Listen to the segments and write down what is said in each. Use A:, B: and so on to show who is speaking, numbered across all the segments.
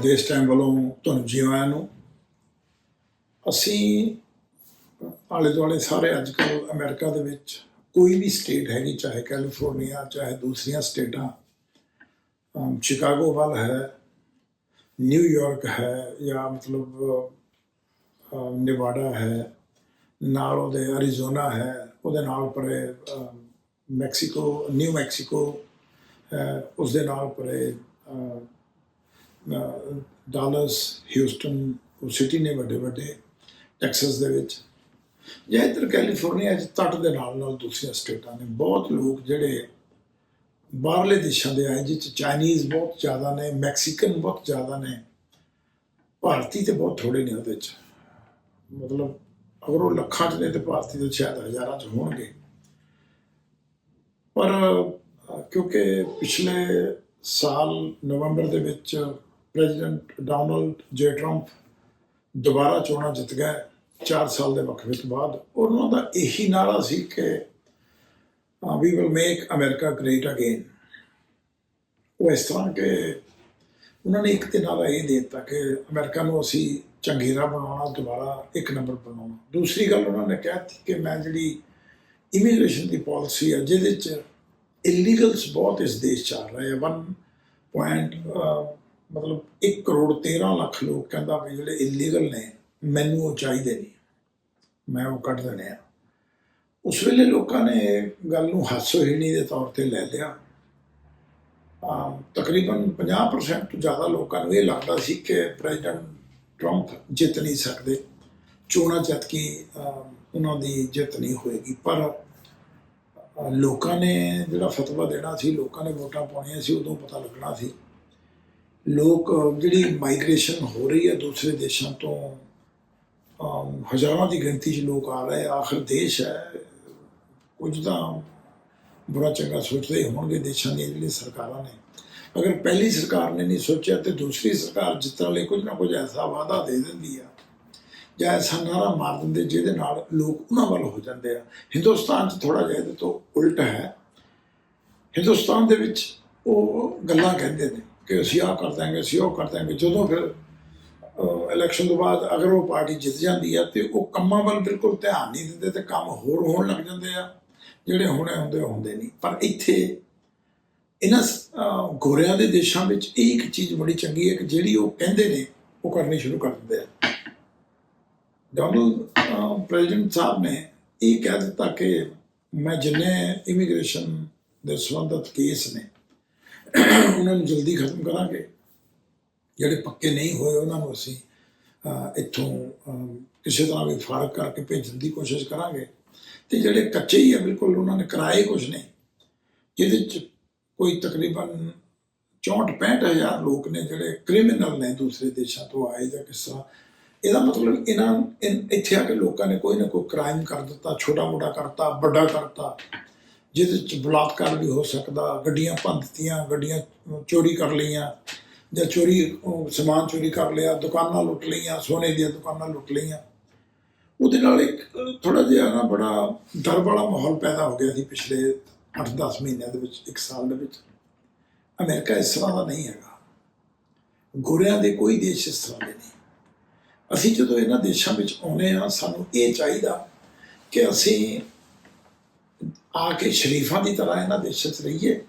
A: ਦੇਸ਼ ਟਾਈਮ ਵੱਲੋਂ ਤੁਹਾਨੂੰ ਜੀ ਨੂੰ ਅਸੀਂ ਆਲੇ ਦੁਆਲੇ ਸਾਰੇ ਅੱਜ ਕੱਲ੍ਹ ਅਮਰੀਕਾ ਦੇ ਵਿੱਚ ਕੋਈ ਵੀ ਸਟੇਟ ਹੈਗੀ ਚਾਹੇ ਕੈਲੀਫੋਰਨੀਆ ਚਾਹੇ ਦੂਸਰੀਆਂ ਸਟੇਟਾਂ ਅਮ, ਸ਼ਿਕਾਗੋ ਵੱਲ ਹੈ ਨਿਊਯਾਰਕ ਹੈ ਜਾਂ ਮਤਲਬ ਅਮ, ਨਿਵਾਡਾ ਹੈ ਨਾਲ ਉਹਦੇ ਅਰੀਜ਼ੋਨਾ ਹੈ ਉਹਦੇ ਨਾਲ ਪਰੇ ਮੈਕਸੀਕੋ ਨਿਊ ਮੈਕਸੀਕੋ ਹੈ ਉਸ ਦੇ ਨਾਲ ਪਰੇ ਡਾਲਸ, ਹਿਊਸਟਨ, ਉਹ ਸਿਟੀ ਨੇ ਵੱਡੇ ਵੱਡੇ, ਟੈਕਸਸ ਦੇ ਵਿੱਚ। ਜਾਂ ਇੱਧਰ ਕੈਲੀਫੋਰਨੀਆ ਚ ਤੱਟ ਦੇ ਨਾਲ ਨਾਲ ਦੂਸਰੀਆਂ ਸਟੇਟਾਂ ਨੇ, ਬਹੁਤ ਲੋਕ ਜਿਹੜੇ ਬਾਹਰਲੇ ਦੇਸ਼ਾਂ ਦੇ ਆਏ ਜਿਸ 'ਚ ਚਾਈਨੀਜ਼ ਬਹੁਤ ਜ਼ਿਆਦਾ ਨੇ, ਮੈਕਸੀਕਨ ਬਹੁਤ ਜ਼ਿਆਦਾ ਨੇ, ਭਾਰਤੀ ਤੇ ਬਹੁਤ ਥੋੜੇ ਨੇ ਉਹਦੇ ਚ। ਮਤਲਬ ਅਗਰ ਉਹ ਲੱਖਾਂ ਚ ਨੇ ਤੇ ਭਾਰਤੀ ਤਾਂ ਸ਼ਾਇਦ ਹਜ਼ਾਰਾਂ ਚ ਹੋਣਗੇ। ਪਰ ਕਿਉਂਕਿ ਪਿਛਲੇ ਸਾਲ ਨਵੰਬਰ ਦੇ ਵਿੱਚ ਪ੍ਰੈਜ਼ੀਡੈਂਟ ਡੋਨਲਡ ਜੇ ਟਰੰਪ ਦੁਬਾਰਾ ਚੋਣਾਂ ਜਿੱਤ ਗਏ 4 ਸਾਲ ਦੇ ਵਕਫੇ ਤੋਂ ਬਾਅਦ। ਉਹਨਾਂ ਦਾ ਇਹੀ ਨਾਰਾ ਸੀ ਕਿ we will make America great again ਉਹ ਇਸ ਤਰ੍ਹਾਂ ਕਿ ਉਹਨਾਂ ਨੇ ਇੱਕ ਤੇ ਨਾਰਾ ਇਹ ਦੇ ਦਿੱਤਾ ਕਿ ਅਮਰੀਕਾ ਨੂੰ ਅਸੀਂ ਚੰਗੇਰਾ ਬਣਾਉਣਾ, ਦੁਬਾਰਾ ਇੱਕ ਨੰਬਰ ਬਣਾਉਣਾ। ਦੂਸਰੀ ਗੱਲ ਉਹਨਾਂ ਨੇ ਕਹਿਤੀ ਕਿ ਮੈਂ ਜਿਹੜੀ ਇਮੀਗ੍ਰੇਸ਼ਨ ਦੀ ਪਾਲਿਸੀ ਹੈ ਜਿਹਦੇ ਚ ਇਲੀਗਲਸ ਬਹੁਤ ਇਸ ਦੇਸ਼ 'ਚ ਆ ਰਹੇ ਆ। 1 ਪੁਆਇੰਟ ਮਤਲਬ 1 ਕਰੋੜ 13 ਲੱਖ ਲੋਕ ਕਹਿੰਦਾ ਵੀ ਜਿਹੜੇ ਇਲੀਗਲ ਨੇ, ਮੈਨੂੰ ਉਹ ਚਾਹੀਦੇ ਨਹੀਂ। ਮੈਂ ਉਹ ਕੱਢ ਦੇਣੇ ਆ। ਉਸ ਵੇਲੇ ਲੋਕਾਂ ਨੇ ਗੱਲ ਨੂੰ ਹਾਸੋਹੀਣੀ ਦੇ ਤੌਰ ਤੇ ਲੈ ਲਿਆ। ਅਮ ਤਕਰੀਬਨ 50% ਤੋਂ ਜ਼ਿਆਦਾ ਲੋਕਾਂ ਨੂੰ ਇਹ ਲੱਗਦਾ ਸੀ ਕਿ ਪ੍ਰੈਜ਼ੀਡੈਂਟ ਟਰੰਪ ਜਿੱਤ ਨਹੀਂ ਸਕਦੇ। ਚੋਣਾਂ ਜਿੱਤ ਕੇ ਉਹਨਾਂ ਦੀ ਜਿੱਤ ਨਹੀਂ ਹੋਏਗੀ। ਪਰ ਲੋਕਾਂ ਨੇ ਜਿਹੜਾ ਫਤਵਾ ਦੇਣਾ ਸੀ, ਲੋਕਾਂ ਨੇ ਵੋਟਾਂ ਪਾਉਣੀਆਂ ਸੀ, ਉਦੋਂ ਪਤਾ ਲੱਗਣਾ ਸੀ ਲੋਕ ਜਿਹੜੀ ਮਾਈਗ੍ਰੇਸ਼ਨ ਹੋ ਰਹੀ ਹੈ ਦੂਸਰੇ ਦੇਸ਼ਾਂ ਤੋਂ ਹਜ਼ਾਰਾਂ ਦੀ ਗਿਣਤੀ 'ਚ ਲੋਕ ਆ ਰਹੇ ਆਖਰ ਦੇਸ਼ ਹੈ। ਕੁਝ ਤਾਂ ਬੁਰਾ ਚੰਗਾ ਸੋਚਦੇ ਹੀ ਹੋਣਗੇ ਦੇਸ਼ਾਂ ਦੀਆਂ, ਜਿਹੜੀਆਂ ਸਰਕਾਰਾਂ ਨੇ। ਅਗਰ ਪਹਿਲੀ ਸਰਕਾਰ ਨੇ ਨਹੀਂ ਸੋਚਿਆ ਤੇ ਦੂਸਰੀ ਸਰਕਾਰ ਜਿੱਤਣ ਲਈ ਕੁਝ ਨਾ ਕੁਝ ਐਸਾ ਵਾਅਦਾ ਦੇ ਦਿੰਦੀ ਆ ਜਾਂ ਐਸਾ ਨਾਰਾ ਮਾਰ ਦਿੰਦੇ ਜਿਹਦੇ ਨਾਲ ਲੋਕ ਉਹਨਾਂ ਵੱਲ ਹੋ ਜਾਂਦੇ ਆ। ਹਿੰਦੁਸਤਾਨ 'ਚ ਥੋੜਾ ਜਿਹਾ ਇਹਦੇ ਤੋਂ ਉਲਟ ਹੈ। ਹਿੰਦੁਸਤਾਨ ਦੇ ਵਿੱਚ ਉਹ ਗੱਲਾਂ ਕਹਿੰਦੇ ਨੇ ਕਿ ਅਸੀਂ ਆਹ ਕਰ ਦਾਂਗੇ ਅਸੀਂ ਉਹ ਕਰ ਦਾਂਗੇ ਜਦੋਂ ਫਿਰ ਇਲੈਕਸ਼ਨ ਤੋਂ ਬਾਅਦ ਅਗਰ ਉਹ ਪਾਰਟੀ ਜਿੱਤ ਜਾਂਦੀ ਆ ਤੇ ਉਹ ਕੰਮਾਂ ਵੱਲ ਬਿਲਕੁਲ ਧਿਆਨ ਨਹੀਂ ਦਿੰਦੇ ਤੇ ਕੰਮ ਹੋਰ ਹੋਣ ਲੱਗ ਜਾਂਦੇ ਆ। ਜਿਹੜੇ ਹੁਣੇ ਹੁੰਦੇ ਉਹ ਹੁੰਦੇ ਨਹੀਂ। ਪਰ ਇੱਥੇ ਇਹਨਾਂ ਅਹ, ਗੋਰਿਆਂ ਦੇ ਦੇਸ਼ਾਂ ਵਿੱਚ ਇਹ ਇੱਕ ਚੀਜ਼ ਬੜੀ ਚੰਗੀ ਹੈ ਕਿ ਜਿਹੜੀ ਉਹ ਕਹਿੰਦੇ ਨੇ ਉਹ ਕਰਨੀ ਸ਼ੁਰੂ ਕਰ ਦਿੰਦੇ ਆ। ਡੋਨਲਡ ਪ੍ਰੈਜ਼ੀਡੈਂਟ ਸਾਹਿਬ ਨੇ ਇਹ ਕਹਿ ਦਿੱਤਾ ਕਿ ਮੈਂ ਜਿੰਨੇ ਇਮੀਗ੍ਰੇਸ਼ਨ ਦੇ ਸੰਬੰਧਤ ਕੇਸ ਨੇ ਉਹਨਾਂ ਨੂੰ ਜਲਦੀ ਖਤਮ ਕਰਾਂਗੇ। ਜਿਹੜੇ ਪੱਕੇ ਨਹੀਂ ਹੋਏ ਉਹਨਾਂ ਨੂੰ ਅਸੀਂ ਇੱਥੋਂ ਕਿਸੇ ਤਰ੍ਹਾਂ ਵੀ ਫ਼ਰਕ ਕਰਕੇ ਭੇਜਣ ਦੀ ਕੋਸ਼ਿਸ਼ ਕਰਾਂਗੇ। ਤੇ ਜਿਹੜੇ ਕੱਚੇ ਹੀ ਆ, ਬਿਲਕੁਲ ਉਹਨਾਂ ਨੇ ਕਰਾਏ ਕੁਝ ਨਹੀਂ। ਜਿਹਦੇ ਚ ਕੋਈ ਤਕਰੀਬਨ 64 ਹਜ਼ਾਰ ਲੋਕ ਨੇ ਜਿਹੜੇ ਕ੍ਰਿਮੀਨਲ ਨੇ ਦੂਸਰੇ ਦੇਸ਼ਾਂ ਤੋਂ ਆਏ ਜਾਂ ਕਿਸ ਤਰ੍ਹਾਂ। ਇਹਦਾ ਮਤਲਬ ਇਹਨਾਂ, ਇਨ- ਇੱਥੇ ਆ ਕੇ ਲੋਕਾਂ ਨੇ ਕੋਈ ਨਾ ਕੋਈ ਕ੍ਰਾਈਮ ਕਰ ਦਿੱਤਾ ਛੋਟਾ ਮੋਟਾ ਕਰਤਾ, ਵੱਡਾ ਕਰਤਾ। ਜਿਹਦੇ ਚ ਬਲਾਤਕਾਰ ਵੀ ਹੋ ਸਕਦਾ, ਗੱਡੀਆਂ ਭੰਨ ਦਿੱਤੀਆਂ, ਗੱਡੀਆਂ ਚੋਰੀ ਕਰ ਲਈਆਂ, ਜਾਂ ਚੋਰੀ ਸਮਾਨ ਚੋਰੀ ਕਰ ਲਿਆ, ਦੁਕਾਨਾਂ ਲੁੱਟ ਲਈਆਂ, ਸੋਨੇ ਦੀਆਂ ਦੁਕਾਨਾਂ ਲੁੱਟ ਲਈਆਂ। ਉਹਦੇ ਨਾਲ ਇੱਕ ਥੋੜਾ ਜਿਹਾ ਨਾ ਬੜਾ ਡਰ ਵਾਲਾ ਮਾਹੌਲ ਪੈਦਾ ਹੋ ਗਿਆ ਸੀ ਪਿਛਲੇ 8-10 ਮਹੀਨਿਆਂ ਦੇ ਵਿੱਚ, ਇੱਕ ਸਾਲ ਦੇ ਵਿੱਚ। ਅਮਰੀਕਾ ਇਸ ਤਰ੍ਹਾਂ ਦਾ ਨਹੀਂ ਹੈਗਾ। ਗੋਰਿਆਂ ਦੇ ਕੋਈ ਦੇਸ਼ ਇਸ ਤਰ੍ਹਾਂ ਦੇ ਨਹੀਂ। ਅਸੀਂ ਜਦੋਂ ਇਹਨਾਂ ਦੇਸ਼ਾਂ ਵਿੱਚ ਆਉਨੇ ਆ ਸਾਨੂੰ ਇਹ ਚਾਹੀਦਾ ਕਿ ਅਸੀਂ ਆ ਕੇ ਸ਼ਰੀਫਾਂ ਦੀ ਤਰ੍ਹਾਂ ਇਹਨਾਂ ਦੇਸ਼ਾਂ 'ਚ ਰਹੀਏ।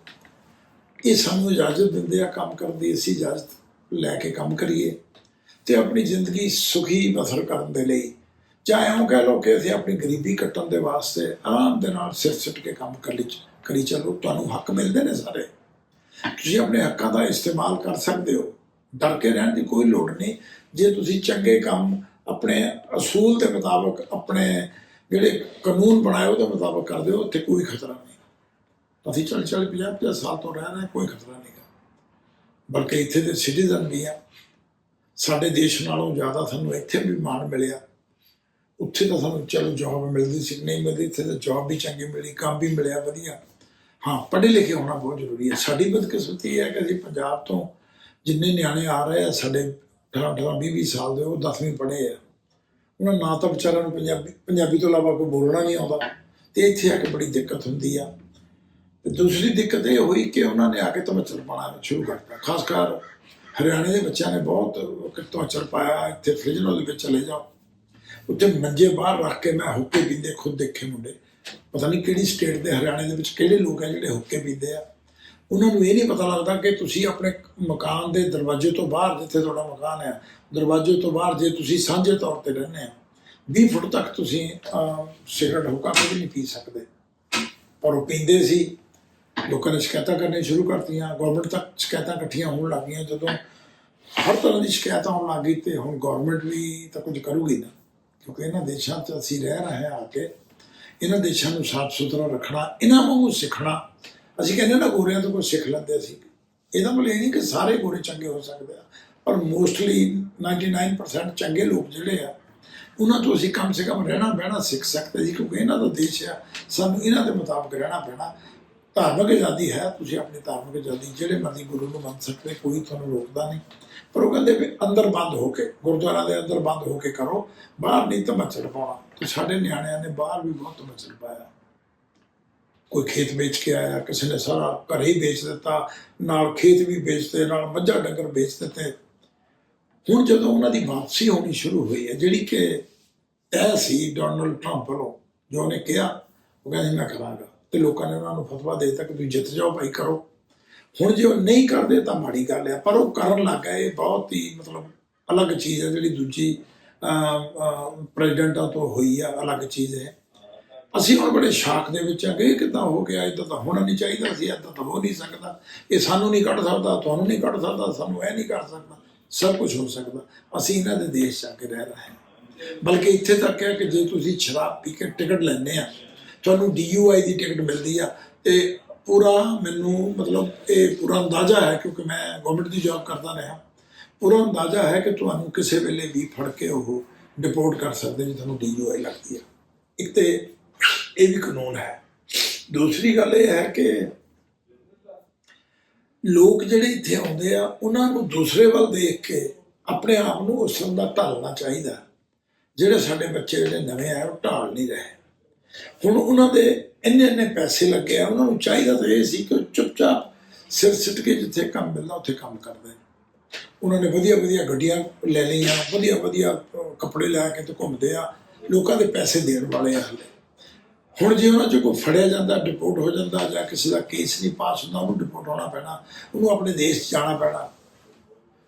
A: ਇਹ ਸਾਨੂੰ ਇਜਾਜ਼ਤ ਦਿੰਦੇ ਆ, ਕੰਮ ਕਰਨ ਦੀ ਅਸੀਂ ਇਜਾਜ਼ਤ ਲੈ ਕੇ ਕੰਮ ਕਰੀਏ ਤੇ ਆਪਣੀ ਜ਼ਿੰਦਗੀ ਸੁਖੀ ਬਸਰ ਕਰਨ ਦੇ ਲਈ। ਚਾਹੇ ਉਹ ਕਹਿ ਲਓ ਕਿ ਅਸੀਂ ਆਪਣੀ ਗਰੀਬੀ ਕੱਟਣ ਦੇ ਵਾਸਤੇ ਆਰਾਮ ਦੇ ਨਾਲ ਸਿਰ ਸਿੱਟ ਕੇ ਕੰਮ ਕਰ ਕਰੀ ਕਰੀ ਚੱਲੋ, ਤੁਹਾਨੂੰ ਹੱਕ ਮਿਲਦੇ ਨੇ ਸਾਰੇ। ਤੁਸੀਂ ਆਪਣੇ ਹੱਕਾਂ ਦਾ ਇਸਤੇਮਾਲ ਕਰ ਸਕਦੇ ਹੋ। ਡਰ ਕੇ ਰਹਿਣ ਦੀ ਕੋਈ ਲੋੜ ਨਹੀਂ। ਜੇ ਤੁਸੀਂ ਚੰਗੇ ਕੰਮ ਆਪਣੇ ਅਸੂਲ ਦੇ ਮੁਤਾਬਕ ਆਪਣੇ ਜਿਹੜੇ ਕਾਨੂੰਨ ਬਣਾਏ ਉਹਦੇ ਮੁਤਾਬਕ ਕਰਦੇ ਹੋ ਉੱਥੇ ਕੋਈ ਖਤਰਾ ਨਹੀਂ। ਅਸੀਂ ਚੱਲ ਚੱਲ 50 50 ਸਾਲ ਤੋਂ ਰਹਿ ਰਹੇ ਕੋਈ ਖਤਰਾ ਨਹੀਂਗਾ ਬਲਕਿ ਇੱਥੇ ਦੇ ਸਿਟੀਜ਼ਨ ਵੀ ਆ। ਸਾਡੇ ਦੇਸ਼ ਨਾਲੋਂ ਜ਼ਿਆਦਾ ਸਾਨੂੰ ਇੱਥੇ ਵੀ ਮਾਣ ਮਿਲਿਆ। ਉੱਥੇ ਤਾਂ ਸਾਨੂੰ ਚਲੋ ਜੌਬ ਮਿਲਦੀ ਸੀ, ਨਹੀਂ ਮਿਲਦੀ, ਇੱਥੇ ਤਾਂ ਜੌਬ ਵੀ ਚੰਗੀ ਮਿਲੀ, ਕੰਮ ਵੀ ਮਿਲਿਆ, ਵਧੀਆ। ਹਾਂ ਪੜ੍ਹੇ ਲਿਖੇ ਹੋਣਾ ਬਹੁਤ ਜ਼ਰੂਰੀ ਹੈ। ਸਾਡੀ ਬਦਕਿਸਮਤੀ ਹੈ ਕਿ ਅਸੀਂ ਪੰਜਾਬ ਤੋਂ ਜਿੰਨੇ ਨਿਆਣੇ ਆ ਰਹੇ ਆ, ਸਾਡੇ 18 18 20 20 ਸਾਲ ਦੇ, ਉਹ 10ਵੀਂ ਪੜ੍ਹੇ ਆ। ਉਹਨਾਂ ਨਾ ਤਾਂ ਵਿਚਾਰਿਆਂ ਨੂੰ ਪੰਜਾਬੀ ਪੰਜਾਬੀ ਤੋਂ ਇਲਾਵਾ ਕੋਈ ਬੋਲਣਾ ਨਹੀਂ ਆਉਂਦਾ। ਤੇ ਇੱਥੇ ਆ ਕੇ ਬੜੀ ਦਿੱਕਤ ਹੁੰਦੀ ਆ। ਤੇ ਦੂਸਰੀ ਦਿੱਕਤ ਇਹ ਹੋਈ ਕਿ ਉਹਨਾਂ ਨੇ ਆ ਕੇ ਤਮਚਲ ਪਾਣਾ ਸ਼ੁਰੂ ਕਰਤਾ ਖਾਸ ਕਰ ਹਰਿਆਣੇ ਦੇ ਬੱਚਿਆਂ ਨੇ ਬਹੁਤ ਕਿਤੋਂ ਪਾਇਆ, ਇੱਥੇ ਫ੍ਰਿਜਨੋ ਦੇ ਵਿੱਚ ਚਲੇ ਜਾਓ। ਉੱਥੇ ਮੰਜੇ ਬਾਹਰ ਰੱਖ ਕੇ ਮੈਂ ਹੁੱਕੇ ਪੀਂਦੇ, ਖੁਦ ਦੇਖੇ ਮੁੰਡੇ। ਪਤਾ ਨਹੀਂ ਕਿਹੜੀ ਸਟੇਟ ਦੇ ਹਰਿਆਣੇ ਦੇ ਵਿੱਚ ਕਿਹੜੇ ਲੋਕ ਆ ਜਿਹੜੇ ਹੁੱਕੇ ਪੀਂਦੇ ਆ। ਉਹਨਾਂ ਨੂੰ ਇਹ ਨਹੀਂ ਪਤਾ ਲੱਗਦਾ ਕਿ ਤੁਸੀਂ ਆਪਣੇ ਮਕਾਨ ਦੇ ਦਰਵਾਜ਼ੇ ਤੋਂ ਬਾਹਰ ਜਿੱਥੇ ਤੁਹਾਡਾ ਮਕਾਨ ਹੈ, ਦਰਵਾਜ਼ੇ ਤੋਂ ਬਾਹਰ ਜੇ ਤੁਸੀਂ ਸਾਂਝੇ ਤੌਰ ਤੇ ਰਹਿੰਦੇ ਆ 20 ਫੁੱਟ ਤੱਕ ਤੁਸੀਂ ਸਿਗਰਟ ਹੁੱਕਾ ਕਦੇ ਨਹੀਂ ਪੀ ਸਕਦੇ। ਪਰ ਉਹ ਪੀਂਦੇ ਸੀ, ਲੋਕਾਂ ਨੇ ਸ਼ਿਕਾਇਤਾਂ ਕਰਨੀਆਂ ਸ਼ੁਰੂ ਕਰਤੀਆਂ ਗਵਰਨਮੈਂਟ ਤੱਕ ਸ਼ਿਕਾਇਤਾਂ ਇਕੱਠੀਆਂ ਹੋਣ ਲੱਗੀਆਂ ਜਦੋਂ ਹਰ ਤਰ੍ਹਾਂ ਦੀ ਸ਼ਿਕਾਇਤਾਂ ਆਉਣ ਲੱਗੀ ਤੇ ਹੁਣ ਗਵਰਨਮੈਂਟ ਵੀ ਤਾਂ ਕੁਝ ਕਰੂਗੀ ਨਾ, ਕਿਉਂਕਿ ਇਹਨਾਂ ਦੇਸ਼ਾਂ 'ਚ ਅਸੀਂ ਰਹਿ ਰਹੇ ਹਾਂ ਆ ਕੇ, ਇਹਨਾਂ ਦੇਸ਼ਾਂ ਨੂੰ ਸਾਫ਼ ਸੁਥਰਾ ਰੱਖਣਾ, ਇਹਨਾਂ ਵਾਂਗੂ ਸਿੱਖਣਾ ਅਸੀਂ ਕਹਿੰਦੇ ਨਾ ਗੋਰਿਆਂ ਤੋਂ ਕੁਝ ਸਿੱਖ ਲੈਂਦੇ ਸੀ ਇਹਦਾ ਮਤਲਬ ਇਹ ਨਹੀਂ ਕਿ ਸਾਰੇ ਗੋਰੇ ਚੰਗੇ ਹੋ ਸਕਦੇ ਆ, ਪਰ ਮੋਸਟਲੀ 99% ਚੰਗੇ ਲੋਕ ਜਿਹੜੇ ਆ, ਉਹਨਾਂ ਤੋਂ ਅਸੀਂ ਕਮ ਸੇ ਕਮ ਰਹਿਣਾ ਬਹਿਣਾ ਸਿੱਖ ਸਕਦੇ ਜੀ, ਕਿਉਂਕਿ ਇਹਨਾਂ ਦਾ ਦੇਸ਼ ਆ, ਸਾਨੂੰ ਇਹਨਾਂ ਦੇ ਮੁਤਾਬਕ ਰਹਿਣਾ ਪੈਣਾ। ਧਾਰਮਿਕ ਆਜ਼ਾਦੀ ਹੈ, ਤੁਸੀਂ ਆਪਣੀ ਧਾਰਮਿਕ ਆਜ਼ਾਦੀ ਜਿਹੜੇ ਮਰਜ਼ੀ ਗੁਰੂ ਨੂੰ ਮੰਨ ਸਕਦੇ ਕੋਈ ਤੁਹਾਨੂੰ ਰੋਕਦਾ ਨਹੀਂ। ਪਰ ਉਹ ਕਹਿੰਦੇ ਵੀ ਅੰਦਰ ਬੰਦ ਹੋ ਕੇ ਗੁਰਦੁਆਰਾ ਦੇ ਅੰਦਰ ਬੰਦ ਹੋ ਕੇ ਕਰੋ, ਬਾਹਰ ਨਹੀਂ ਤਾਂ ਮੱਛਰ ਪਾਉਣਾ। ਤੇ ਸਾਡੇ ਨਿਆਣਿਆਂ ਨੇ ਬਾਹਰ ਵੀ ਬਹੁਤ ਮੱਛਰ ਪਾਇਆ। ਕੋਈ ਖੇਤ ਵੇਚ ਕੇ ਆਇਆ, ਕਿਸੇ ਨੇ ਸਾਰਾ ਘਰ ਹੀ ਵੇਚ ਦਿੱਤਾ, ਨਾਲ ਖੇਤ ਵੀ ਵੇਚਦੇ ਨਾਲ ਮੱਝਾਂ ਡੰਗਰ ਵੇਚ ਦਿੱਤੇ। ਹੁਣ ਜਦੋਂ ਉਹਨਾਂ ਦੀ ਵਾਪਸੀ ਹੋਣੀ ਸ਼ੁਰੂ ਹੋਈ ਹੈ, ਜਿਹੜੀ ਕਿ ਇਹ ਸੀ ਡੋਨਲਡ ਟਰੰਪ ਵੱਲੋਂ, ਜੋ ਉਹਨੇ ਕਿਹਾ, ਉਹ ਕਹਿੰਦੇ ਮੈਂ ਕਰਾਂਗਾ, ਤੇ ਲੋਕਾਂ ਨੇ ਉਹਨਾਂ ਨੂੰ ਫਤਵਾ ਦੇ ਦਿੱਤਾ ਕਿ ਤੁਸੀਂ ਜਿੱਤ ਜਾਓ, ਭਾਈ ਕਰੋ। ਹੁਣ ਜੇ ਉਹ ਨਹੀਂ ਕਰਦੇ ਤਾਂ ਮਾੜੀ ਗੱਲ ਹੈ, ਪਰ ਉਹ ਕਰਨ ਲੱਗ ਗਏ, ਇਹ ਬਹੁਤ ਹੀ ਮਤਲਬ ਅਲੱਗ ਚੀਜ਼ ਹੈ, ਜਿਹੜੀ ਦੂਜੀ ਪ੍ਰੈਜ਼ੀਡੈਂਟਾਂ ਤੋਂ ਹੋਈ ਆ, ਅਲੱਗ ਚੀਜ਼ ਹੈ। ਅਸੀਂ ਹੁਣ ਬੜੇ ਸ਼ਾਕ ਦੇ ਵਿੱਚ ਆ, ਗਏ ਕਿਦਾਂ ਹੋ ਗਿਆ ਇਦਾਂ ਤਾਂ ਹੋਣਾ ਨਹੀਂ ਚਾਹੀਦਾ ਸੀ ਇਦਾਂ ਤਾਂ ਹੋ ਨਹੀਂ ਸਕਦਾ। ਇਹ ਸਾਨੂੰ ਨਹੀਂ ਕੱਢ ਸਕਦਾ, ਤੁਹਾਨੂੰ ਨਹੀਂ ਕੱਢ ਸਕਦਾ, ਸਾਨੂੰ ਇਹ ਨਹੀਂ ਕਰ ਸਕਦਾ। ਸਭ ਕੁਝ ਹੋ ਸਕਦਾ। ਅਸੀਂ ਇਹਨਾਂ ਦੇ ਦੇਸ਼ 'ਚ ਆ ਕੇ ਰਹਿ ਰਹੇ ਹਾਂ। ਬਲਕਿ ਇੱਥੇ ਤੱਕ ਹੈ ਕਿ ਜੇ ਤੁਸੀਂ ਸ਼ਰਾਬ ਪੀ ਕੇ ਟਿਕਟ ਲੈਂਦੇ ਆ, ਤੁਹਾਨੂੰ ਡੀਯੂਆਈ ਦੀ ਟਿਕਟ ਮਿਲਦੀ ਆ, ਤੇ ਪੂਰਾ ਮੈਨੂੰ ਮਤਲਬ ਇਹ ਪੂਰਾ ਅੰਦਾਜ਼ਾ ਹੈ, ਕਿਉਂਕਿ ਮੈਂ ਗਵਰਨਮੈਂਟ ਦੀ ਜੌਬ ਕਰਦਾ ਰਿਹਾ। ਪੂਰਾ ਅੰਦਾਜ਼ਾ ਹੈ ਕਿ ਤੁਹਾਨੂੰ ਕਿਸੇ ਵੇਲੇ ਵੀ ਫੜ ਕੇ ਉਹ ਡਿਪੋਰਟ ਕਰ ਸਕਦੇ ਜੇ ਤੁਹਾਨੂੰ ਡੀਯੂਆਈ ਲੱਗਦੀ ਆ। ਇੱਕ ਤੇ ਇਹ ਵੀ ਕਾਨੂੰਨ ਹੈ। ਦੂਸਰੀ ਗੱਲ ਇਹ ਹੈ ਕਿ ਲੋਕ ਜਿਹੜੇ ਇੱਥੇ ਆਉਂਦੇ ਆ, ਉਹਨਾਂ ਨੂੰ ਦੂਸਰੇ ਵੱਲ ਦੇਖ ਕੇ ਆਪਣੇ ਆਪ ਨੂੰ ਉਸ ਦਾ ਢਾਲਣਾ ਚਾਹੀਦਾ। ਜਿਹੜੇ ਸਾਡੇ ਬੱਚੇ ਜਿਹੜੇ ਨਵੇਂ ਆਏ ਉਹ ਢਾਲ ਨਹੀਂ ਰਹੇ। ਹੁਣ ਉਹਨਾਂ ਦੇ ਇੰਨੇ ਇੰਨੇ ਪੈਸੇ ਲੱਗੇ ਆ, ਉਹਨਾਂ ਨੂੰ ਚਾਹੀਦਾ ਤਾਂ ਇਹ ਸੀ ਕਿ ਉਹ ਚੁੱਪਚਾਪ ਸਿਰ ਸਿੱਟ ਕੇ ਜਿੱਥੇ ਕੰਮ ਮਿਲਦਾ, ਉੱਥੇ ਕੰਮ ਕਰਦੇ। ਉਹਨਾਂ ਨੇ ਵਧੀਆ ਵਧੀਆ ਗੱਡੀਆਂ ਲੈ ਲਈਆਂ, ਵਧੀਆ ਵਧੀਆ ਕੱਪੜੇ ਲੈ ਕੇ ਤੇ ਘੁੰਮਦੇ ਆ। ਲੋਕਾਂ ਦੇ ਪੈਸੇ ਦੇਣ ਵਾਲੇ ਆ ਹਲੇ। ਹੁਣ ਜੇ ਉਹਨਾਂ 'ਚੋਂ ਕੋਈ ਫੜਿਆ ਜਾਂਦਾ ਡਿਪੋਰਟ ਹੋ ਜਾਂਦਾ ਜਾਂ ਕਿਸੇ ਦਾ ਕੇਸ ਨਹੀਂ ਪਾਸ ਹੁੰਦਾ, ਉਹਨੂੰ ਡਿਪੋਰਟ ਹੋਣਾ ਪੈਣਾ, ਉਹਨੂੰ ਆਪਣੇ ਦੇਸ਼ 'ਚ ਜਾਣਾ ਪੈਣਾ।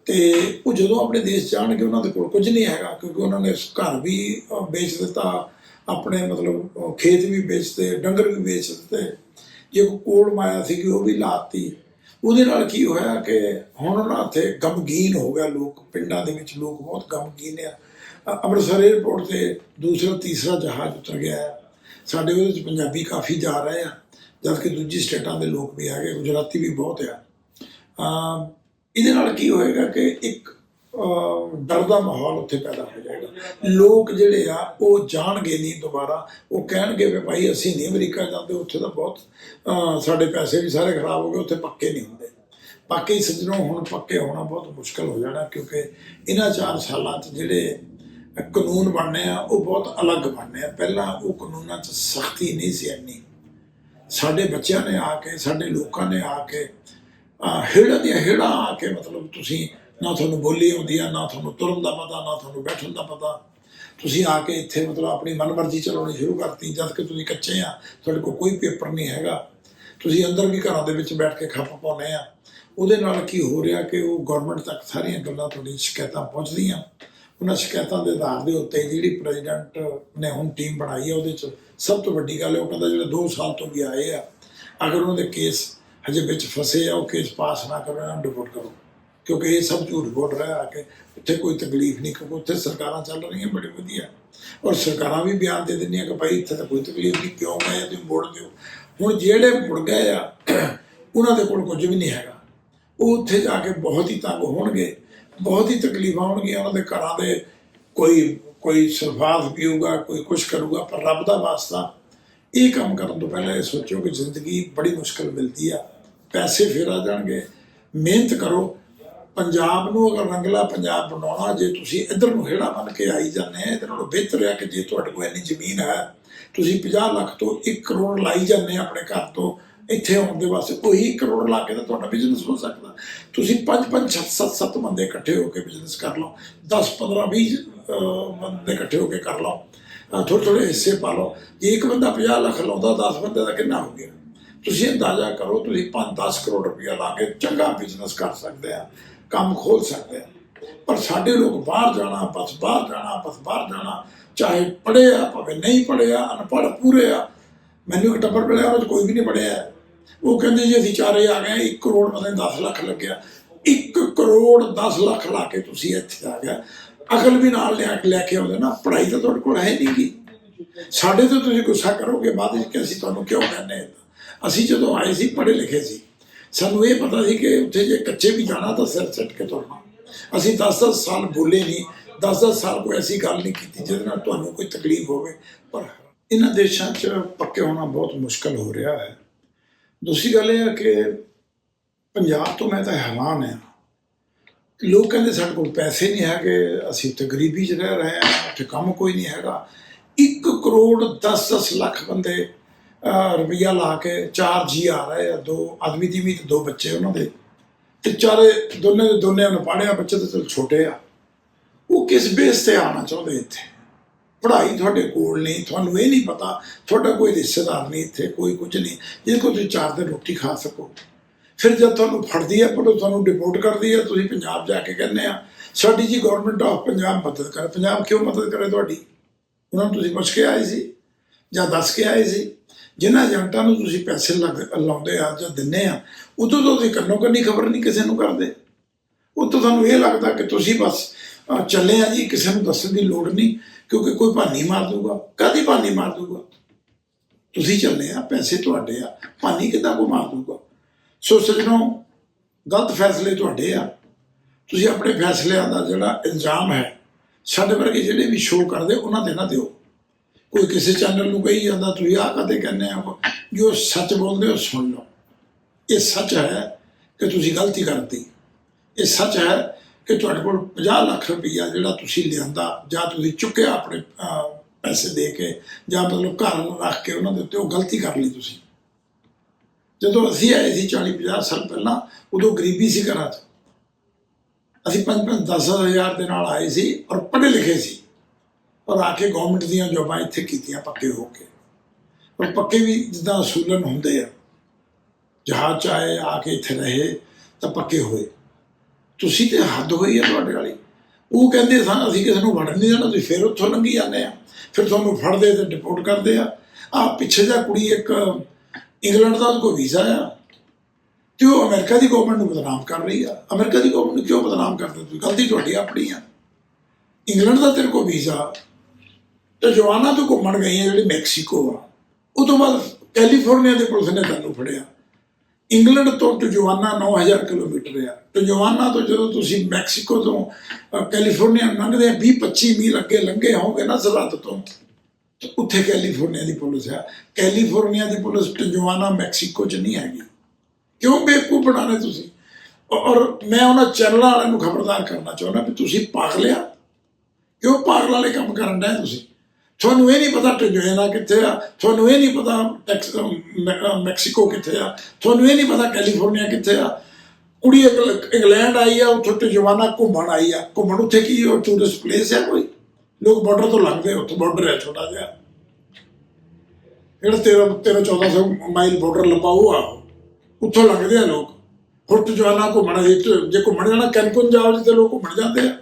A: ਤੇ ਉਹ ਜਦੋਂ ਆਪਣੇ ਦੇਸ਼ ਜਾਣਗੇ ਉਹਨਾਂ ਦੇ ਕੋਲ ਕੁਝ ਨਹੀਂ ਹੈਗਾ, ਕਿਉਂਕਿ ਉਹਨਾਂ ਨੇ ਘਰ ਵੀ ਵੇਚ ਦਿੱਤਾ, ਆਪਣੇ ਮਤਲਬ ਖੇਤ ਵੀ ਵੇਚਦੇ ਡੰਗਰ ਵੀ ਵੇਚ ਦਿੱਤੇ। ਜੇ ਕੋਈ ਕੋਲ ਮਾਇਆ ਸੀ ਉਹ ਵੀ ਲਾਤੀ। ਉਹਦੇ ਨਾਲ ਕੀ ਹੋਇਆ ਕਿ ਹੁਣ ਉਹਨਾਂ ਤੇ ਗਮਗੀਨ ਹੋ ਗਿਆ ਲੋਕ, ਪਿੰਡਾਂ ਦੇ ਵਿੱਚ ਲੋਕ ਬਹੁਤ ਗਮਗੀਨ ਆ। ਅੰਮ੍ਰਿਤਸਰ 에ਅਰਪੋਰਟ ਤੇ ਦੂਸਰਾ, ਤੀਸਰਾ ਜਹਾਜ਼ ਉਤਰ ਗਿਆ। ਹੈ ਸਾਡੇ ਉਹਦੇ ਵਿੱਚ ਪੰਜਾਬੀ ਕਾਫੀ ਜਾ ਰਹੇ ਆ ਜਦ ਕਿ ਦੂਜੀ ਸਟੇਟਾਂ ਦੇ ਲੋਕ ਵੀ ਹੈਗੇ, ਗੁਜਰਾਤੀ ਵੀ ਬਹੁਤ ਆ। ਅਮ, ਇਹਦੇ ਨਾਲ ਕੀ ਹੋਏਗਾ ਕਿ ਇੱਕ ਡਰ ਦਾ ਮਾਹੌਲ ਉੱਥੇ ਪੈਦਾ ਹੋ ਜਾਏਗਾ। ਲੋਕ ਜਿਹੜੇ ਆ, ਉਹ ਜਾਣਗੇ ਨਹੀਂ ਦੁਬਾਰਾ। ਉਹ ਕਹਿਣਗੇ ਵੀ ਭਾਈ ਅਸੀਂ ਨਹੀਂ ਅਮਰੀਕਾ ਜਾਂਦੇ, ਉੱਥੇ ਤਾਂ ਬਹੁਤ ਸਾਡੇ ਪੈਸੇ ਵੀ ਸਾਰੇ ਖਰਾਬ ਹੋ ਗਏ, ਉੱਥੇ ਪੱਕੇ ਨਹੀਂ ਹੁੰਦੇ। ਬਾਕੀ ਸੱਜਣੋਂ ਹੁਣ ਪੱਕੇ ਹੋਣਾ ਬਹੁਤ ਮੁਸ਼ਕਲ ਹੋ ਜਾਣਾ, ਕਿਉਂਕਿ ਇਹਨਾਂ 4 ਸਾਲਾਂ 'ਚ ਜਿਹੜੇ ਕਾਨੂੰਨ ਬਣਨੇ ਆ, ਉਹ ਬਹੁਤ ਅਲੱਗ ਬਣਨੇ ਆ। ਪਹਿਲਾਂ ਉਹ ਕਾਨੂੰਨਾਂ 'ਚ ਸਖਤੀ ਨਹੀਂ ਸੀ ਇੰਨੀ। ਸਾਡੇ ਬੱਚਿਆਂ ਨੇ ਆ ਕੇ, ਸਾਡੇ ਲੋਕਾਂ ਨੇ ਆ ਕੇ ਹੇੜਾ ਦੀਆਂ ਹੇੜਾ ਆ ਕੇ ਮਤਲਬ ਤੁਸੀਂ ਨਾ ਤੁਹਾਨੂੰ ਬੋਲੀ ਆਉਂਦੀ ਆ ਨਾ ਤੁਹਾਨੂੰ ਤੁਰਨ ਦਾ ਪਤਾ, ਨਾ ਤੁਹਾਨੂੰ ਬੈਠਣ ਦਾ ਪਤਾ। ਤੁਸੀਂ ਆ ਕੇ ਇੱਥੇ ਮਤਲਬ ਆਪਣੀ ਮਨਮਰਜ਼ੀ ਚਲਾਉਣੀ ਸ਼ੁਰੂ ਕਰਤੀ, ਜਦ ਕਿ ਤੁਸੀਂ ਕੱਚੇ ਆ, ਤੁਹਾਡੇ ਕੋਲ ਕੋਈ ਪੇਪਰ ਨਹੀਂ ਹੈਗਾ। ਤੁਸੀਂ ਅੰਦਰ ਵੀ ਘਰਾਂ ਦੇ ਵਿੱਚ ਬੈਠ ਕੇ ਖੱਪ ਪਾਉਂਦੇ ਆ। ਉਹਦੇ ਨਾਲ ਕੀ ਹੋ ਰਿਹਾ ਕਿ ਉਹ ਗਵਰਨਮੈਂਟ ਤੱਕ ਸਾਰੀਆਂ ਗੱਲਾਂ ਤੁਹਾਡੀ ਸ਼ਿਕਾਇਤਾਂ ਪਹੁੰਚਦੀਆਂ। ਉਹਨਾਂ ਸ਼ਿਕਾਇਤਾਂ ਦੇ ਆਧਾਰ ਦੇ ਉੱਤੇ ਜਿਹੜੀ ਪ੍ਰੈਜ਼ੀਡੈਂਟ ਨੇ ਹੁਣ ਟੀਮ ਬਣਾਈ ਹੈ ਉਹਦੇ ਚ ਸਭ ਤੋਂ ਵੱਡੀ ਗੱਲ ਹੈ ਉਹ ਕਹਿੰਦਾ ਜਿਹੜੇ 2 ਸਾਲ ਤੋਂ ਵੀ ਆਏ ਆ, ਅਗਰ ਉਹਨਾਂ ਦੇ ਕੇਸ ਹਜੇ ਵਿੱਚ ਫਸੇ ਆ, ਉਹ ਕੇਸ ਪਾਸ ਨਾ ਕਰੋ, ਇਹਨਾਂ ਨੂੰ ਡਿਪੋਰਟ ਕਰੋ। ਕਿਉਂਕਿ ਇਹ ਸਭ ਝੂਠ ਬੋਲ ਰਿਹਾ ਆ ਕੇ ਉੱਥੇ ਕੋਈ ਤਕਲੀਫ ਨਹੀਂ, ਕਿਉਂਕਿ ਉੱਥੇ ਸਰਕਾਰਾਂ ਚੱਲ ਰਹੀਆਂ ਬੜੀ ਵਧੀਆ। ਔਰ ਸਰਕਾਰਾਂ ਵੀ ਬਿਆਨ ਦੇ ਦਿੰਦੀਆਂ ਕਿ ਭਾਈ ਇੱਥੇ ਤਾਂ ਕੋਈ ਤਕਲੀਫ ਨਹੀਂ, ਕਿਉਂ ਗਏ ਤੁਸੀਂ ਮੋੜ ਦਿਓ। ਹੁਣ ਜਿਹੜੇ ਮੁੜ ਗਏ ਆ, ਉਹਨਾਂ ਦੇ ਕੋਲ ਕੁਝ ਵੀ ਨਹੀਂ ਹੈਗਾ। ਉਹ ਉੱਥੇ ਜਾ ਕੇ ਬਹੁਤ ਹੀ ਤੰਗ ਹੋਣਗੇ। ਬਹੁਤ ਹੀ ਤਕਲੀਫਾਂ ਹੋਣਗੀਆਂ ਉਹਨਾਂ ਦੇ ਘਰਾਂ ਦੇ। ਕੋਈ ਕੋਈ ਸਰਫਾਸ ਪੀਊਗਾ, ਕੋਈ ਕੁਛ ਕਰੂਗਾ, ਪਰ ਰੱਬ ਦਾ ਵਾਸਤਾ ਇਹ ਕੰਮ ਕਰਨ ਤੋਂ ਪਹਿਲਾਂ ਇਹ ਸੋਚੋ ਕਿ ਜ਼ਿੰਦਗੀ ਬੜੀ ਮੁਸ਼ਕਲ ਮਿਲਦੀ ਆ। ਪੈਸੇ ਫੇਰ ਆ ਜਾਣਗੇ। ਮਿਹਨਤ ਕਰੋ। ਪੰਜਾਬ ਨੂੰ ਅਗਰ ਰੰਗਲਾ ਪੰਜਾਬ ਬਣਾਉਣਾ, ਜੇ ਤੁਸੀਂ ਇੱਧਰ ਨੂੰ ਹੇੜਾ ਬਣ ਕੇ ਆਈ ਜਾਂਦੇ ਆ, ਇਹਦੇ ਨਾਲੋਂ ਬਿਹਤਰ ਹੈ ਕਿ ਜੇ ਤੁਹਾਡੇ ਕੋਲ ਇੰਨੀ ਜ਼ਮੀਨ ਹੈ, ਤੁਸੀਂ 50 ਲੱਖ ਤੋਂ 1 ਕਰੋੜ ਲਾਈ ਜਾਂਦੇ ਆਪਣੇ ਘਰ ਤੋਂ ਇੱਥੇ ਆਉਣ ਦੇ ਵਾਸਤੇ ਉਹੀ ਕਰੋੜ ਲਾ ਕੇ ਤਾਂ ਤੁਹਾਡਾ ਬਿਜ਼ਨਸ ਹੋ ਸਕਦਾ। ਤੁਸੀਂ ਪੰਜ ਪੰਜ, ਸੱਤ ਸੱਤ ਸੱਤ ਬੰਦੇ ਇਕੱਠੇ ਹੋ ਕੇ ਬਿਜ਼ਨਸ ਕਰ ਲਓ। 10 15 20 ਬੰਦੇ ਇਕੱਠੇ ਹੋ ਕੇ ਕਰ ਲਓ। ਥੋੜੇ ਥੋੜੇ ਹਿੱਸੇ ਪਾ ਲਓ। ਜੇ ਇੱਕ ਬੰਦਾ 50 ਲੱਖ ਲਾਉਂਦਾ 10 ਬੰਦੇ ਦਾ ਕਿੰਨਾ ਹੋ ਗਿਆ? ਤੁਸੀਂ ਅੰਦਾਜ਼ਾ ਕਰੋ, ਤੁਸੀਂ 5-10 ਕਰੋੜ ਰੁਪਇਆ ਲਾ ਕੇ ਚੰਗਾ ਬਿਜ਼ਨਸ ਕਰ ਸਕਦੇ ਆ, ਕੰਮ ਖੋਲ ਸਕਦੇ ਆ। ਪਰ ਸਾਡੇ ਲੋਕ ਬਾਹਰ ਜਾਣਾ, ਬਸ ਬਾਹਰ ਜਾਣਾ, ਬਸ ਬਾਹਰ ਜਾਣਾ, ਚਾਹੇ ਪੜ੍ਹੇ ਆ, ਭਾਵੇਂ ਨਹੀਂ ਪੜ੍ਹੇ ਆ, ਅਨਪੜ੍ਹ ਪੂਰੇ ਆ ਮੈਨੂੰ ਇੱਕ ਟੱਬਰ ਮਿਲਿਆ, ਉਹਦੇ 'ਚ ਕੋਈ ਵੀ ਨਹੀਂ ਪੜ੍ਹਿਆ ਉਹ ਕਹਿੰਦੇ ਜੀ, ਅਸੀਂ ਚਾਰੇ ਆ ਗਏ 1 ਕਰੋੜ ਮਤਲਬ 10 ਲੱਖ ਲੱਗਿਆ। 1 ਕਰੋੜ 10 ਲੱਖ ਲਾ ਕੇ ਤੁਸੀਂ ਇੱਥੇ ਆ ਗਿਆ ਅਕਲ ਵੀ ਨਾਲ ਲਿਆ ਲੈ ਕੇ ਆਉਂਦੇ ਨਾ, ਪੜ੍ਹਾਈ ਤਾਂ ਤੁਹਾਡੇ ਕੋਲ ਹੈ ਨਹੀਂ ਗੀ। ਸਾਡੇ ਤੋਂ ਤੁਸੀਂ ਗੁੱਸਾ ਕਰੋਗੇ, ਬਾਅਦ ਵਿੱਚ ਕਿ ਅਸੀਂ ਤੁਹਾਨੂੰ ਕਿਉਂ ਕਹਿੰਦੇ ਹਾਂ। ਅਸੀਂ ਜਦੋਂ ਆਏ ਸੀ, ਪੜ੍ਹੇ ਲਿਖੇ ਸੀ। ਸਾਨੂੰ ਇਹ ਪਤਾ ਸੀ ਕਿ ਉੱਥੇ ਜੇ ਕੱਚੇ ਵੀ ਜਾਣਾ ਤਾਂ ਸਿਰ ਸੱਟ ਕੇ ਤੁਰਨਾ। ਅਸੀਂ 10-10 ਸਾਲ ਬੋਲੇ ਨਹੀਂ 10-10 ਸਾਲ ਕੋਈ ਐਸੀ ਗੱਲ ਨਹੀਂ ਕੀਤੀ ਜਿਹਦੇ ਨਾਲ ਤੁਹਾਨੂੰ ਕੋਈ ਤਕਲੀਫ ਹੋਵੇ, ਪਰ ਇਹਨਾਂ ਦੇਸ਼ਾਂ 'ਚ ਪੱਕੇ ਹੋਣਾ ਬਹੁਤ ਮੁਸ਼ਕਲ ਹੋ ਰਿਹਾ ਹੈ। ਦੂਸਰੀ ਗੱਲ ਇਹ ਹੈ ਕਿ ਪੰਜਾਬ ਤੋਂ ਮੈਂ ਤਾਂ ਹੈਰਾਨ ਹਾਂ। ਲੋਕ ਕਹਿੰਦੇ ਸਾਡੇ ਕੋਲ ਪੈਸੇ ਨਹੀਂ ਹੈਗੇ, ਅਸੀਂ ਉੱਥੇ ਗਰੀਬੀ 'ਚ ਰਹਿ ਰਹੇ ਹਾਂ, ਉੱਥੇ ਕੰਮ ਕੋਈ ਨਹੀਂ ਹੈਗਾ। 1 ਕਰੋੜ 10-10 ਲੱਖ ਬੰਦੇ ਰੁਪਈਆ ਲਾ ਕੇ ਚਾਰ ਜੀ ਆ ਰਹੇ ਆ, ਦੋ ਆਦਮੀ ਦੀ ਵੀ ਤੇ ਦੋ ਬੱਚੇ ਉਹਨਾਂ ਦੇ। ਤੇ ਚਾਰੇ ਦੋਨੇ ਦੇ ਦੋਨੇ ਅਨਪੜ੍ਹਿਆ ਬੱਚੇ ਤਾਂ ਚਲ ਛੋਟੇ ਆ। ਉਹ ਕਿਸ ਬੇਸ ਤੇ ਆਉਣਾ ਚਾਹੁੰਦੇ ਇੱਥੇ? ਪੜ੍ਹਾਈ ਤੁਹਾਡੇ ਕੋਲ ਨਹੀਂ, ਤੁਹਾਨੂੰ ਇਹ ਨਹੀਂ ਪਤਾ, ਤੁਹਾਡਾ ਕੋਈ ਰਿਸ਼ਤੇਦਾਰ ਨਹੀਂ ਇੱਥੇ, ਕੋਈ ਕੁਝ ਨਹੀਂ। ਜਿਹਦੇ ਕੋਲ ਤੁਸੀਂ ਚਾਰ ਦਿਨ ਰੋਟੀ ਖਾ ਸਕੋ, ਫਿਰ ਜਦ ਤੁਹਾਨੂੰ ਫੜਦੀ ਹੈ ਪਰ ਉਹ ਤੁਹਾਨੂੰ ਡਿਪੋਰਟ ਕਰਦੀ ਹੈ, ਤੁਸੀਂ ਪੰਜਾਬ ਜਾ ਕੇ ਕਹਿੰਦੇ ਆ, ਸਾਡੀ ਜੀ ਗਵਰਨਮੈਂਟ ਆਫ ਪੰਜਾਬ ਮਦਦ ਕਰੇ, ਪੰਜਾਬ ਕਿਉਂ ਮਦਦ ਕਰੇ ਤੁਹਾਡੀ? ਉਹਨਾਂ ਨੂੰ ਤੁਸੀਂ ਪੁੱਛ ਕੇ ਆਏ ਸੀ, ਜਾਂ ਦੱਸ ਕੇ ਆਏ ਸੀ। ਜਿਨ੍ਹਾਂ ਏਜੰਟਾਂ ਨੂੰ ਤੁਸੀਂ ਪੈਸੇ ਲੱਗ, ਲਾਉਂਦੇ ਆ ਜਾਂ ਦਿੰਦੇ ਆ, ਉਦੋਂ ਤੋਂ ਤੁਸੀਂ ਕੰਨੋ ਕੰਨੀ ਖਬਰ ਨਹੀਂ ਕਿਸੇ ਨੂੰ ਕਰਦੇ। ਉਹ ਤਾਂ ਤੁਹਾਨੂੰ ਇਹ ਲੱਗਦਾ ਕਿ ਤੁਸੀਂ ਬਸ ਚੱਲੇ ਆ ਜੀ, ਕਿਸੇ ਨੂੰ ਦੱਸਣ ਦੀ ਲੋੜ ਨਹੀਂ। ਕਿਉਂਕਿ ਕੋਈ ਭਾਨੀ ਮਾਰ ਦੂਗਾ ਕਾਦੀ ਭਾਨੀ ਮਾਰ ਦੂਗਾ ਤੁਸੀਂ ਚੱਲੇ ਆ, ਪੈਸੇ ਤੁਹਾਡੇ ਆ, ਭਾਨੀ ਕਿੱਦਾਂ ਕੋ ਮਾਰ ਦੂਗਾ ਸੋ ਸਜਣੋ, ਗਲਤ ਫੈਸਲੇ ਤੁਹਾਡੇ ਆ। ਤੁਸੀਂ ਆਪਣੇ ਫੈਸਲਿਆਂ ਦਾ ਜਿਹੜਾ ਇਲਜ਼ਾਮ ਹੈ, ਸਾਡੇ ਵਰਗੇ ਜਿਹੜੇ ਵੀ ਸ਼ੋਅ ਕਰਦੇ, ਉਹਨਾਂ ਤੇ ਨਾ ਦਿਓ। ਕੋਈ ਕਿਸੇ ਚੈਨਲ ਨੂੰ ਕਹੀ ਜਾਂਦਾ, ਤੁਸੀਂ ਆ ਕਦੇ ਕਹਿੰਦੇ ਆ ਜੋ ਸੱਚ ਬੋਲਦੇ ਹੋ, ਸੁਣ ਲਓ। ਇਹ ਸੱਚ ਹੈ ਕਿ ਤੁਸੀਂ ਗਲਤੀ ਕਰਤੀ। ਇਹ ਸੱਚ ਹੈ ਕਿ ਤੁਹਾਡੇ ਕੋਲ 50 ਲੱਖ ਰੁਪਈਆ ਜਿਹੜਾ ਤੁਸੀਂ ਲਿਆਂਦਾ, ਜਾਂ ਤੁਸੀਂ ਚੁੱਕਿਆ ਆਪਣੇ ਪੈਸੇ ਦੇ ਕੇ, ਜਾਂ ਮਤਲਬ ਘਰ ਨੂੰ ਰੱਖ ਕੇ ਉਹਨਾਂ ਦੇ ਉੱਤੇ ਉਹ ਗਲਤੀ ਕਰ ਲਈ ਤੁਸੀਂ। ਜਦੋਂ ਅਸੀਂ ਆਏ ਸੀ 40 50 ਸਾਲ ਪਹਿਲਾਂ, ਉਦੋਂ ਗਰੀਬੀ ਸੀ ਘਰਾਂ 'ਚ। ਅਸੀਂ ਪੰਜ ਪੰਜ 10 ਹਜ਼ਾਰ ਦੇ ਨਾਲ ਆਏ ਸੀ ਔਰ ਪੜ੍ਹੇ ਲਿਖੇ ਸੀ। ਔਰ ਆ ਕੇ ਗਵਰਨਮੈਂਟ ਦੀਆਂ ਜੋਬਾਂ ਇੱਥੇ ਕੀਤੀਆਂ ਪੱਕੇ ਹੋ ਕੇ। ਔਰ ਪੱਕੇ ਵੀ ਜਿੱਦਾਂ ਅਸੂਲਨ ਹੁੰਦੇ ਆ। ਜਹਾਜ਼ 'ਚ ਆਏ, ਆ ਕੇ ਇੱਥੇ ਰਹੇ, ਤਾਂ ਪੱਕੇ ਹੋਏ। ਤੁਸੀਂ ਤੇ ਹੱਦ ਹੋਈ ਹੈ ਤੁਹਾਡੇ ਵਾਲੀ। ਉਹ ਕਹਿੰਦੇ ਸਨ, ਅਸੀਂ ਕਿਸੇ ਨੂੰ ਵੜਨ ਨਹੀਂ ਦੇਣਾ, ਤੁਸੀਂ ਫਿਰ ਉੱਥੋਂ ਲੰਘੀ ਜਾਂਦੇ ਆ। ਫਿਰ ਤੁਹਾਨੂੰ ਫੜਦੇ ਤੇ ਡਿਪੋਰਟ ਕਰਦੇ ਆ। ਆ ਪਿੱਛੇ ਜਾ ਕੁੜੀ ਇੱਕ ਇੰਗਲੈਂਡ ਦਾ ਕੋਈ ਵੀਜ਼ਾ ਆ। ਤੇ ਉਹ ਅਮਰੀਕਾ ਦੀ ਗਵਰਨਮੈਂਟ ਨੂੰ ਬਦਨਾਮ ਕਰ ਰਹੀ ਆ। ਅਮਰੀਕਾ ਦੀ ਗਵਰਨਮੈਂਟ ਨੂੰ ਕਿਉਂ ਬਦਨਾਮ ਕਰਦੇ ਤੁਸੀਂ? ਗਲਤੀ ਤੁਹਾਡੀ ਆਪਣੀ ਆ। ਇੰਗਲੈਂਡ ਦਾ ਤੇਰੇ ਕੋਲ ਵੀਜ਼ਾ। ਤੇ ਜਵਾਨਾਂ ਤੋਂ ਘੁੰਮਣ ਗਈ ਹੈ ਜਿਹੜੀ ਮੈਕਸੀਕੋ ਆ। ਉਹ ਤੋਂ ਬਾਅਦ ਕੈਲੀਫੋਰਨੀਆ ਦੇ ਪੁਲਿਸ ਨੇ ਤੈਨੂੰ ਫੜਿਆ। ਇੰਗਲੈਂਡ ਤੋਂ ਟਜਵਾਨਾ 9000 ਕਿਲੋਮੀਟਰ ਆ। ਟਜਵਾਨਾ ਤੋਂ ਜਦੋਂ ਤੁਸੀਂ ਮੈਕਸੀਕੋ ਤੋਂ ਅ, ਕੈਲੀਫੋਰਨੀਆ ਲੰਘਦੇ ਆ 20 25 ਮੀਲ ਅੱਗੇ ਲੰਘੇ ਹੋਗੇ ਨਾ ਸਰਹੱਦ ਤੋਂ ਤੇ ਉੱਥੇ ਕੈਲੀਫੋਰਨੀਆ ਦੀ ਪੁਲਿਸ ਆ। ਕੈਲੀਫੋਰਨੀਆ ਦੀ ਪੁਲਿਸ ਟਜਵਾਨਾ ਮੈਕਸੀਕੋ 'ਚ ਨਹੀਂ ਹੈਗੀ। ਕਿਉਂ ਬੇਵਕੂਫ ਬਣਾਣੇ ਤੁਸੀਂ? ਔਰ ਮੈਂ ਉਹਨਾਂ ਚੈਨਲਾਂ ਵਾਲਿਆਂ ਨੂੰ ਖਬਰਦਾਰ ਕਰਨਾ ਚਾਹੁੰਦਾ ਵੀ ਤੁਸੀਂ ਪਾਗਲ ਆ। ਕਿਉਂ ਪਾਗਲ ਵਾਲੇ ਕੰਮ ਕਰਨ ਡਏ ਤੁਸੀਂ? ਤੁਹਾਨੂੰ ਇਹ ਨਹੀਂ ਪਤਾ ਟਜੋਏਨਾ ਕਿੱਥੇ ਆ ਤੁਹਾਨੂੰ ਇਹ ਨਹੀਂ ਪਤਾ ਟੈਕਸ ਮੈਕਸੀਕੋ ਕਿੱਥੇ ਆ ਤੁਹਾਨੂੰ ਇਹ ਨਹੀਂ ਪਤਾ ਕੈਲੀਫੋਰਨੀਆ ਕਿੱਥੇ ਆ। ਕੁੜੀ ਇੰਗਲੈਂਡ ਆਈ ਆ ਉੱਥੇ ਟਜਵਾਨਾ ਘੁੰਮਣ ਆਈ ਆ। ਘੁੰਮਣ ਉੱਥੇ ਕੀ ਉਹ ਟੂਰਿਸਟ ਪਲੇਸ ਆ ਕੋਈ? ਲੋਕ ਬਾਰਡਰ ਤੋਂ ਲੰਘਦੇ ਆ, ਉੱਥੇ ਬਾਰਡਰ ਹੈ ਛੋਟਾ ਜਿਹਾ। ਜਿਹੜਾ 13 13 1400 ਮਾਈਲ ਬਾਰਡਰ ਲੰਬਾ ਉਹ ਆ। ਉੱਥੋਂ ਲੰਘਦੇ ਆ ਲੋਕ। ਹੁੱਟ ਜਵਾਨਾ ਘੁੰਮਣ ਜੇ ਘੁੰਮਣ ਜਾਣਾ ਕੈਨਕੂਨ ਜਾਓ ਜਿੱਥੇ ਲੋਕ ਘੁੰਮਣ ਜਾਂਦੇ ਆ।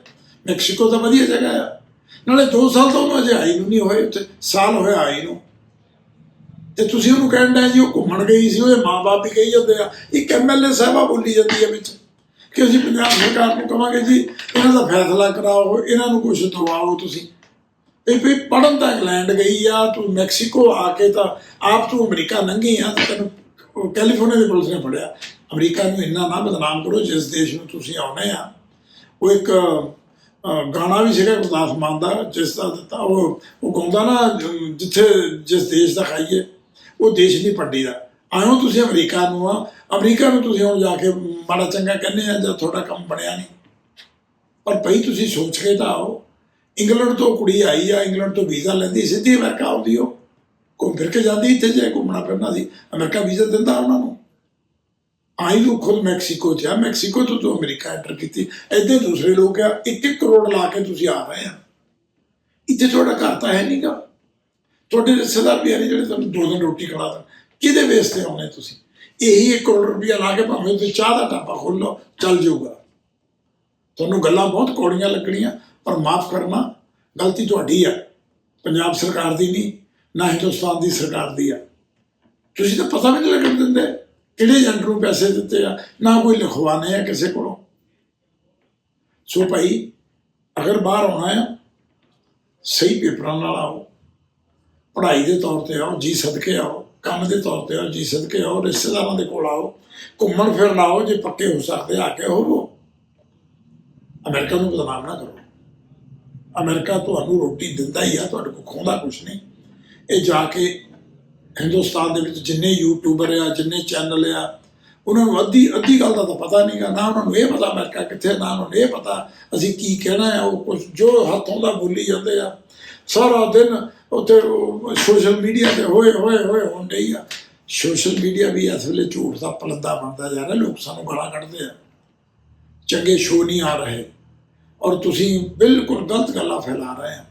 A: ਮੈਕਸੀਕੋ ਤਾਂ ਵਧੀਆ ਜਗ੍ਹਾ ਆ। ਨਾਲੇ 2 ਸਾਲ ਤੋਂ ਉਹਨੂੰ ਅਜੇ ਆਈ ਨੂੰ ਨਹੀਂ ਹੋਏ ਉੱਥੇ ਸਾਲ ਹੋਇਆ ਆਈ ਨੂੰ। ਤੇ ਤੁਸੀਂ ਉਹਨੂੰ ਕਹਿੰਦਾ ਜੀ, ਉਹ ਘੁੰਮਣ ਗਈ ਸੀ, ਉਹਦੇ ਮਾਪੇ ਵੀ ਕਹੀ ਜਾਂਦੇ ਆ। ਇੱਕ ਐਮਐਲਏ ਸਾਹਿਬਾ ਬੋਲੀ ਜਾਂਦੀ ਹੈ ਵਿੱਚ ਕਿ ਅਸੀਂ ਪੰਜਾਬ ਸਰਕਾਰ ਨੂੰ ਕਹਾਂਗੇ ਜੀ, ਇਹਨਾਂ ਦਾ ਫੈਸਲਾ ਕਰਾਓ, ਇਹਨਾਂ ਨੂੰ ਕੁਝ ਦਵਾਓ ਤੁਸੀਂ। ਇਹ ਵੀ ਪੜਨ ਤਾਂ ਇੰਗਲੈਂਡ ਗਈ ਆ, ਤੂੰ ਮੈਕਸੀਕੋ ਆ ਕੇ ਤਾਂ ਆਪ ਤੂੰ ਅਮਰੀਕਾ ਲੰਘੀ ਆ, ਤੇ ਤੈਨੂੰ ਕੈਲੀਫੋਰਨੀਆ ਦੀ ਪੁਲਿਸ ਨੇ ਫੜਿਆ। ਅਮਰੀਕਾ ਨੂੰ ਇੰਨਾ ਨਾ ਬਦਨਾਮ ਕਰੋ, ਜਿਸ ਦੇਸ਼ ਨੂੰ ਤੁਸੀਂ ਆਉਣੇ ਆ। ਉਹ ਇੱਕ ਗਾਣਾ ਵੀ ਸੀਗਾ ਗੁਰਦਾਸ ਮਾਨ ਦਾ, ਜਿਸ ਦਾ ਦਿੱਤਾ, ਉਹ ਉਹ ਗਾਉਂਦਾ ਨਾ, ਜਿੱਥੇ, ਜਿਸ ਦੇਸ਼ ਦਾ ਖਾਈਏ, ਉਹ ਦੇਸ਼ ਨਹੀਂ ਪੱਡੀ ਦਾ। ਆਇਓ ਤੁਸੀਂ ਅਮਰੀਕਾ ਨੂੰ ਆ, ਅਮਰੀਕਾ ਨੂੰ ਤੁਸੀਂ ਹੁਣ ਜਾ ਕੇ ਮਾੜਾ ਚੰਗਾ ਕਹਿੰਦੇ ਆ, ਜਾਂ ਤੁਹਾਡਾ ਕੰਮ ਬਣਿਆ ਨਹੀਂ। ਪਰ ਭਈ ਤੁਸੀਂ ਸੋਚ ਕੇ ਤਾਂ ਆਓ, ਇੰਗਲੈਂਡ ਤੋਂ ਕੁੜੀ ਆਈ ਆ, ਇੰਗਲੈਂਡ ਤੋਂ ਵੀਜ਼ਾ ਲੈਂਦੀ, ਸਿੱਧੀ ਅਮਰੀਕਾ ਆਉਂਦੀ ਉਹ। ਘੁੰਮ ਫਿਰ ਕੇ ਜਾਂਦੀ, ਇੱਥੇ ਜੇ ਘੁੰਮਣਾ ਫਿਰਨਾ ਸੀ, ਅਮਰੀਕਾ ਵੀਜ਼ਾ ਦਿੰਦਾ ਉਹਨਾਂ ਨੂੰ। ਆਈ ਲੋਕ ਖੁਦ ਮੈਕਸੀਕੋ ਚ ਆ, ਮੈਕਸੀਕੋ ਤੋਂ ਤੋਂ ਅਮਰੀਕਾ ਐਂਟਰ ਕੀਤੀ ਐਦੇ ਦੂਸਰੇ ਲੋਕ ਆ 1 ਕਰੋੜ ਲਾ ਕੇ ਤੁਸੀਂ ਆ ਰਹੇ ਆ। ਇੱਥੇ ਤੁਹਾਡਾ ਘਰ ਤਾਂ ਹੈ ਨਹੀਂਗਾ ਤੁਹਾਡੇ ਰਿਸ਼ਤੇਦਾਰ ਵੀ ਆ ਨੇ ਜਿਹੜੇ ਤੁਹਾਨੂੰ ਦੋ ਦਿਨ ਰੋਟੀ ਖਵਾ ਦੇਣ। ਕਿਹਦੇ ਵੇਸ ਤੇ ਆਉਣੇ ਤੁਸੀਂ? ਇਹੀ 1 ਕਰੋੜ ਰੁਪਇਆ ਲਾ ਕੇ ਭਾਵੇਂ ਤੁਸੀਂ ਚਾਹ ਦਾ ਟਾਪਾ ਖੋਲ ਲਓ, ਚੱਲ ਜਾਊਗਾ। ਤੁਹਾਨੂੰ ਗੱਲਾਂ ਬਹੁਤ ਕੌੜੀਆਂ ਲੱਗਣੀਆਂ, ਪਰ ਮਾਫ ਕਰਨਾ, ਗਲਤੀ ਤੁਹਾਡੀ ਆ। ਪੰਜਾਬ ਸਰਕਾਰ ਦੀ ਨਹੀਂ, ਨਾ ਹਿੰਦੁਸਤਾਨ ਦੀ ਸਰਕਾਰ ਦੀ ਆ। ਤੁਸੀਂ ਤਾਂ ਪਤਾ ਵੀ ਨਹੀਂ ਲੱਗਣ ਦਿੰਦੇ। ਕਿਹੜੇ ਏਜੰਟ ਨੂੰ ਪੈਸੇ ਦਿੱਤੇ ਆ? ਨਾ ਕੋਈ ਲਿਖਵਾਣੇ ਆ ਕਿਸੇ ਕੋਲੋਂ। ਸੋ ਭਾਈ, ਅਗਰ ਬਾਹਰ ਆਉਣਾ ਆ, ਸਹੀ ਪੇਪਰਾਂ ਨਾਲ ਆਓ। ਪੜ੍ਹਾਈ ਦੇ ਤੌਰ ਤੇ ਆਓ, ਜੀ ਸਦਕੇ ਆਓ। ਕੰਮ ਦੇ ਤੌਰ ਤੇ ਆਓ, ਜੀ ਸਦਕੇ ਆਓ। ਰਿਸ਼ਤੇਦਾਰਾਂ ਦੇ ਕੋਲ ਆਓ। ਘੁੰਮਣ ਫਿਰਨ ਆਓ, ਜੇ ਪੱਕੇ ਹੋ ਸਕਦੇ ਆ ਕੇ ਹੋਵੋ ਅਮਰੀਕਾ ਨੂੰ ਬਦਨਾਮ ਨਾ ਕਰੋ। ਅਮਰੀਕਾ ਤੁਹਾਨੂੰ ਰੋਟੀ ਦਿੰਦਾ ਹੀ ਆ, ਤੁਹਾਡੇ ਕੋਲ ਖੋਂਦਾ ਕੁਛ ਨਹੀਂ। ਇਹ ਜਾ ਕੇ ਹਿੰਦੁਸਤਾਨ ਦੇ ਵਿੱਚ ਜਿੰਨੇ ਯੂਟਿਊਬਰ ਆ, ਜਿੰਨੇ ਚੈਨਲ ਆ, ਉਹਨਾਂ ਨੂੰ ਅੱਧੀ ਅੱਧੀ ਗੱਲ ਦਾ ਤਾਂ ਪਤਾ ਨਹੀਂਗਾ, ਨਾ ਉਹਨਾਂ ਨੂੰ ਇਹ ਪਤਾ ਅਮਰੀਕਾ ਕਿੱਥੇ ਨਾ ਉਹਨਾਂ ਨੂੰ ਇਹ ਪਤਾ ਅਸੀਂ ਕੀ ਕਹਿਣਾ ਹੈ ਉਹ ਕੁਝ ਜੋ ਹੱਥੋਂ ਦਾ ਬੋਲੀ ਜਾਂਦੇ ਆ। ਸਾਰਾ ਦਿਨ ਉੱਥੇ ਸੋਸ਼ਲ ਮੀਡੀਆ ਤੇ ਹੋਏ ਹੋਏ ਹੋਏ ਹੋਣ ਡਈ ਆ। ਸੋਸ਼ਲ ਮੀਡੀਆ ਵੀ ਇਸ ਵੇਲੇ ਝੂਠ ਦਾ ਪਲੰਦਾ ਬਣਦਾ ਜਾ ਰਿਹਾ, ਲੋਕ ਸਾਨੂੰ ਗਾਲਾਂ ਕੱਢਦੇ ਆ। ਚੰਗੇ ਸ਼ੋਅ ਨਹੀਂ ਆ ਰਹੇ। ਔਰ ਤੁਸੀਂ ਬਿਲਕੁਲ ਗਲਤ ਗੱਲਾਂ ਫੈਲਾ ਰਹੇ ਆ।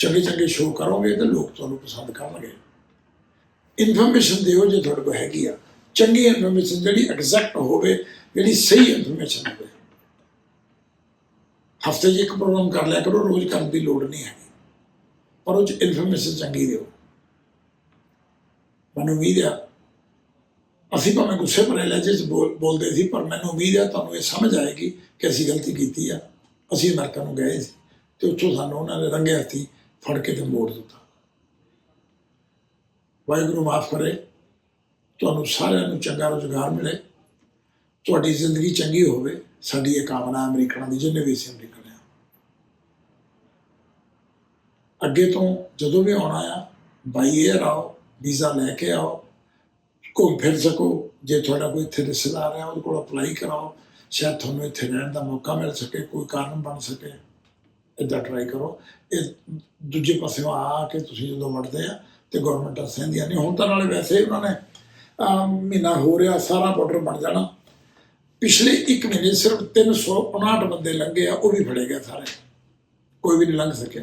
A: ਚੰਗੇ ਚੰਗੇ ਸ਼ੋਅ ਕਰੋਗੇ ਤੇ ਲੋਕ ਤੁਹਾਨੂੰ ਪਸੰਦ ਕਰਨਗੇ। ਇਨਫੋਰਮੇਸ਼ਨ ਦਿਓ ਜੇ ਤੁਹਾਡੇ ਕੋਲ ਹੈਗੀ ਆ। ਚੰਗੀ ਇਨਫੋਰਮੇਸ਼ਨ ਜਿਹੜੀ ਐਗਜ਼ੈਕਟ ਹੋਵੇ, ਜਿਹੜੀ ਸਹੀ ਇਨਫੋਰਮੇਸ਼ਨ ਹੋਵੇ। ਹਫ਼ਤੇ 'ਚ ਇੱਕ ਪ੍ਰੋਗਰਾਮ ਕਰ ਲਿਆ ਕਰੋ, ਰੋਜ਼ ਕਰਨ ਦੀ ਲੋੜ ਨਹੀਂ ਹੈ ਪਰ ਉਹ 'ਚ ਇਨਫੋਰਮੇਸ਼ਨ ਚੰਗੀ ਦਿਓ। ਮੈਨੂੰ ਉਮੀਦ ਆ, ਅਸੀਂ ਭਾਵੇਂ ਗੁੱਸੇ ਭਰੇ ਲਹਿਜੇ 'ਚ ਬੋਲ- ਬੋਲਦੇ ਸੀ, ਪਰ ਮੈਨੂੰ ਉਮੀਦ ਆ ਤੁਹਾਨੂੰ ਇਹ ਸਮਝ ਆਏਗੀ ਕਿ ਅਸੀਂ ਗਲਤੀ ਕੀਤੀ ਆ। ਅਸੀਂ ਅਮਰੀਕਾ ਨੂੰ ਗਏ ਸੀ ਤੇ ਉੱਥੋਂ ਸਾਨੂੰ ਉਹਨਾਂ ਨੇ ਰੰਗੇ ਹੱਥੀ ਫੜ ਕੇ ਤੇ ਮੋੜ ਦਿੱਤਾ। ਵਾਹਿਗੁਰੂ ਮਾਫ ਕਰੇ। ਤੁਹਾਨੂੰ ਸਾਰਿਆਂ ਨੂੰ ਚੰਗਾ ਰੁਜ਼ਗਾਰ ਮਿਲੇ। ਤੁਹਾਡੀ ਜ਼ਿੰਦਗੀ ਚੰਗੀ ਹੋਵੇ। ਸਾਡੀ ਇਹ ਕਾਮਨਾ ਅਮਰੀਕਨਾਂ ਦੀ, ਜਿੰਨੇ ਵੀ ਸੀ ਅਮਰੀਕਨ ਆ ਅੱਗੇ ਤੋਂ ਜਦੋਂ ਵੀ ਆਉਣਾ ਆ ਬਾਈ 에ਅਰ ਆਓ, ਵੀਜ਼ਾ ਲੈ ਕੇ ਆਓ, ਘੁੰਮ ਫਿਰ ਸਕੋ। ਜੇ ਤੁਹਾਡਾ ਕੋਈ ਇੱਥੇ ਰਿਸ਼ਤੇਦਾਰ ਹੈ ਉਹਦੇ ਕੋਲ ਅਪਲਾਈ ਕਰਾਓ। ਸ਼ਾਇਦ ਤੁਹਾਨੂੰ ਇੱਥੇ ਰਹਿਣ ਦਾ ਮੌਕਾ ਮਿਲ ਸਕੇ, ਕੋਈ ਕਾਰਨ ਬਣ ਸਕੇ। ਇਦਾਂ ਟਰਾਈ ਕਰੋ। ਇਹ ਦੂਜੇ ਪਾਸਿਓਂ ਆ ਕੇ ਤੁਸੀਂ ਜਦੋਂ ਵੜਦੇ ਆ ਤੇ ਗਵਰਨਮੈਂਟ ਸਹਿੰਦੀਆਂ ਨੇ ਹੁਣ ਤਾਂ ਨਾਲੇ ਵੈਸੇ ਹੀ ਉਹਨਾਂ ਨੇ ਮਹੀਨਾ ਹੋ ਰਿਹਾ, ਸਾਰਾ ਬਾਰਡਰ ਬਣ ਜਾਣਾ। ਪਿਛਲੇ 1 ਮਹੀਨੇ ਸਿਰਫ 359 ਬੰਦੇ ਲੰਘੇ ਆ, ਉਹ ਵੀ ਫੜੇ ਗਏ ਸਾਰੇ। ਕੋਈ ਵੀ ਨਹੀਂ ਲੰਘ ਸਕਿਆ।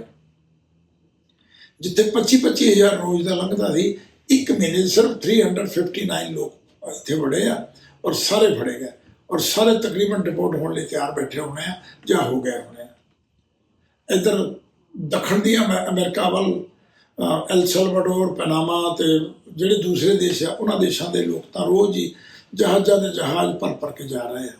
A: ਜਿੱਥੇ 25 25000 ਰੋਜ਼ ਦਾ ਲੰਘਦਾ ਸੀ, ਇੱਕ ਮਹੀਨੇ 'ਚ ਸਿਰਫ 359 ਲੋਕ ਇੱਥੇ ਫੜੇ ਆ ਔਰ ਸਾਰੇ ਫੜੇ ਗਏ। ਔਰ ਸਾਰੇ ਤਕਰੀਬਨ ਰਿਪੋਰਟ ਹੋਣ ਲਈ ਤਿਆਰ ਬੈਠੇ ਹੋਣੇ ਆ, ਜਾਂ ਹੋ ਗਏ ਹੋਣੇ। ਆ ਇੱਧਰ ਦੱਖਣ ਦੀਆਂ ਅਮੈ- ਅਮਰੀਕਾ ਵੱਲ ਐਲ ਸਲਵਾਡੋਰ ਪਨਾਮਾ ਤੇ ਜਿਹੜੇ ਦੂਸਰੇ ਦੇਸ਼ ਆ, ਉਹਨਾਂ ਦੇਸ਼ਾਂ ਦੇ ਲੋਕ ਤਾਂ ਰੋਜ਼ ਹੀ ਜਹਾਜ਼ਾਂ ਦੇ ਜਹਾਜ਼ ਭਰ ਭਰ ਕੇ ਜਾ ਰਹੇ ਆ।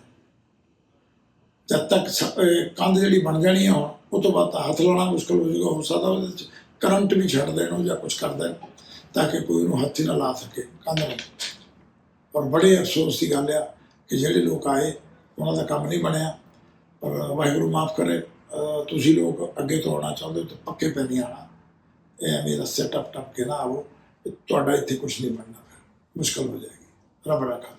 A: ਜਦ ਤੱਕ ਸ- ਕੰਧ ਜਿਹੜੀ ਬਣ ਜਾਣੀ ਆ ਹੁਣ, ਉਹ ਤੋਂ ਬਾਅਦ ਤਾਂ ਹੱਥ ਲਾਉਣਾ ਮੁਸ਼ਕਲ ਹੋ ਜਾਊਗਾ ਹੋ ਸਕਦਾ ਉਹਦੇ ਵਿੱਚ ਕਰੰਟ ਵੀ ਛੱਡ ਦੇਣ ਉਹ ਜਾਂ ਕੁਝ ਕਰ ਦੇਣ ਤਾਂ ਕਿ ਕੋਈ ਉਹਨੂੰ ਹੱਥ ਹੀ ਨਾ ਲਾ ਸਕੇ, ਕੰਧ ਨੂੰ ਔਰ ਬੜੇ ਅਫਸੋਸ ਦੀ ਗੱਲ ਆ ਕਿ ਜਿਹੜੇ ਲੋਕ ਆਏ, ਉਹਨਾਂ ਦਾ ਕੰਮ ਨਹੀਂ ਬਣਿਆ। ਪਰ ਵਾਹਿਗੁਰੂ ਮਾਫ ਕਰੇ ਤੁਸੀਂ ਲੋਕ ਅੱਗੇ ਤੋਂ ਆਉਣਾ ਚਾਹੁੰਦੇ ਹੋ ਤਾਂ ਪੱਕੇ ਪੈਣੀ ਆਣਾ ਇਹ ਐਵੇਂ ਰਸਤੇ ਟੱਪ ਟਪ ਕੇ ਨਾ ਆਵੋ ਤੁਹਾਡਾ ਇੱਥੇ ਕੁਝ ਨਹੀਂ ਬਣਨਾ ਫਿਰ ਮੁਸ਼ਕਲ ਹੋ ਜਾਏਗੀ। ਰੱਬ ਰੱਖਾ